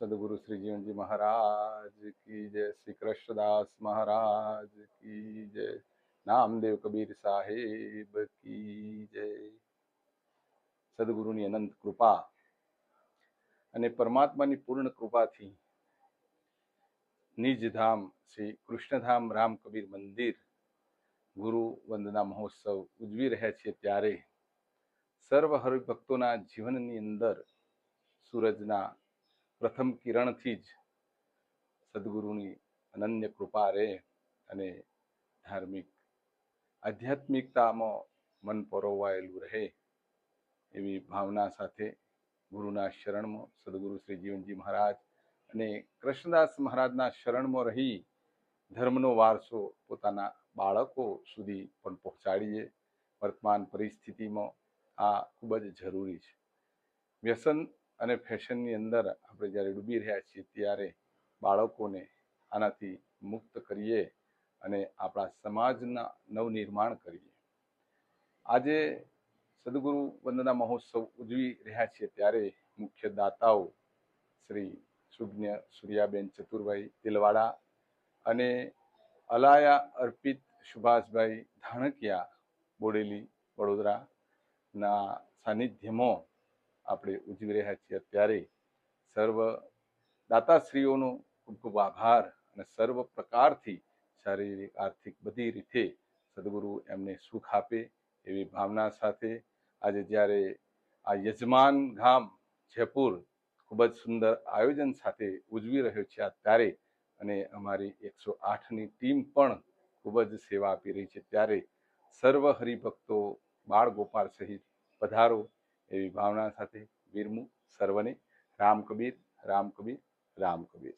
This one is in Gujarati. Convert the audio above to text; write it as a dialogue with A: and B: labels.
A: સદગુરુ શ્રી મહારાજ કી જય શ્રી કૃષ્ણદાસ મહારાજ કી જય નામદેવ કબીર સાહેબ કી જય સદગુરુની અનંત કૃપા અને પરમાત્માની પૂર્ણ કૃપાથી નિજધામ શ્રી કૃષ્ણધામ રામ કબીર મંદિર ગુરુ વંદના મહોત્સવ ઉજવી રહ્યા છીએ ત્યારે સર્વ હરિભક્તોના જીવનની અંદર સૂરજના પ્રથમ કિરણથી જ સદગુરુની અનન્ય કૃપા રહે અને ધાર્મિક આધ્યાત્મિકતામાં મન પરોવાયેલું રહે એવી ભાવના સાથે ગુરુના શરણમાં સદગુરુ શ્રી જીવનજી મહારાજ અને કૃષ્ણદાસ મહારાજના શરણમાં રહી ધર્મનો વારસો પોતાના બાળકો સુધી પણ પહોંચાડીએ વર્તમાન પરિસ્થિતિમાં આ ખૂબ જ જરૂરી છે. વ્યસન અને ફેશનની અંદર આપણે જ્યારે ડૂબી રહ્યા છીએ ત્યારે બાળકોને આનાથી મુક્ત કરીએ અને આપણા સમાજના નવનિર્માણ કરીએ. આજે સદગુરુ વંદના મહોત્સવ ઉજવી રહ્યા છીએ ત્યારે મુખ્ય દાતાઓ શ્રી સુજ્ઞ સૂર્યાબેન ચતુરભાઈ તિલવાડા અને અલાયા અર્પિત સુભાષભાઈ ધાણકિયા બોડેલી વડોદરાના સાનિધ્યમાં આપણે ઉજવી રહ્યા છીએ અત્યારે સર્વ દાતાશ્રીઓનો ખૂબ ખૂબ આભાર અને સર્વ પ્રકારથી શારીરિક, આર્થિક બધી રીતે સદગુરુ એમને સુખ આપે એવી ભાવના સાથે આજે જ્યારે આ યજમાન ગામ જયપુર ખૂબ જ સુંદર આયોજન સાથે ઉજવી રહ્યો છે આ ત્યારે અને અમારી એકસો આઠની ટીમ પણ ખૂબ જ સેવા આપી રહી છે ત્યારે સર્વ હરિભક્તો બાળ ગોપાલ સહિત પધારો. એવી ભાવના સાથે વીરમુ સર્વને રામ કબીર રામ કબીર રામ કબીર.